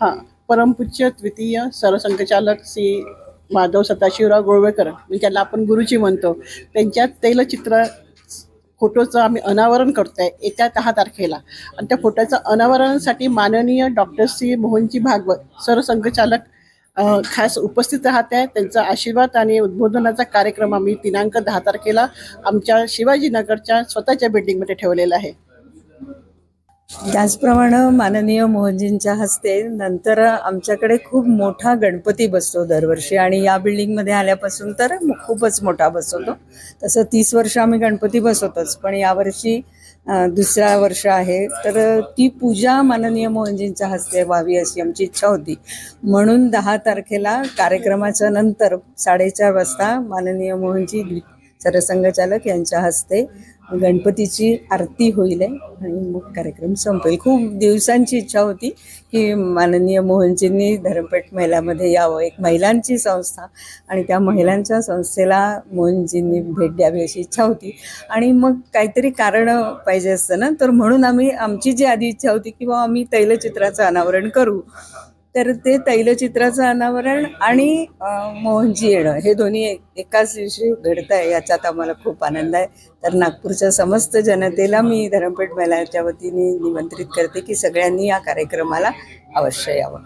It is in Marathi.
हां परमपूज्य द्वितीय सरसंघचालक श्री माधव सदाशिवराव गोळवेकर ज्याला आपण गुरुजी म्हणतो त्यांच्या तैलचित्र फोटोचं आम्ही अनावरण करतो आहे येत्या दहा तारखेला. आणि त्या फोटोचं अनावरणासाठी माननीय डॉक्टर श्री मोहनजी भागवत सरसंघचालक खास उपस्थित राहत आहे त्यांचा आशीर्वाद आणि उद्बोधनाचा कार्यक्रम आम्ही दिनांक दहा तारखेला आमच्या शिवाजीनगरच्या स्वतःच्या बिल्डिंगमध्ये ठेवलेला आहे. त्याचप्रमाणे माननीय मोहनजींच्या हस्ते नंतर आमच्याकडे खूप मोठा गणपती बसतो दरवर्षी आणि या बिल्डिंगमध्ये आल्यापासून तर खूपच मोठा बसवतो तसं तीस वर्ष आम्ही गणपती बसवतोच पण यावर्षी दुसरा वर्ष आहे. तर ती पूजा माननीय मोहनजींच्या हस्ते व्हावी अशी आमची इच्छा होती. म्हणून दहा तारखेला कार्यक्रमाच्या नंतर साडेचार वाजता माननीय मोहनजी सरसंघचालक यांच्या हस्ते गणपतीची आरती होईल आहे आणि मग कार्यक्रम संपेल. खूप दिवसांची इच्छा होती की माननीय मोहनजींनी धरमपेठ महिलामध्ये यावं. एक महिलांची संस्था आणि त्या महिलांच्या संस्थेला मोहनजींनी भेट द्यावी अशी इच्छा होती. आणि मग काहीतरी कारण पाहिजे असतं ना तर म्हणून आम्ही आमची जी आधी इच्छा होती की बाबा आम्ही तैलचित्राचं अनावरण करू. तर ते तैलचित्राचं अनावरण आणि मोहनजी येणं हे दोन्ही एक- एकाच दिवशी घडतं आहे याच्यात आम्हाला खूप आनंद आहे. तर नागपूरच्या समस्त जनतेला मी धरमपेठ महिलाच्या वतीने निमंत्रित करते की सगळ्यांनी या कार्यक्रमाला अवश्य यावं.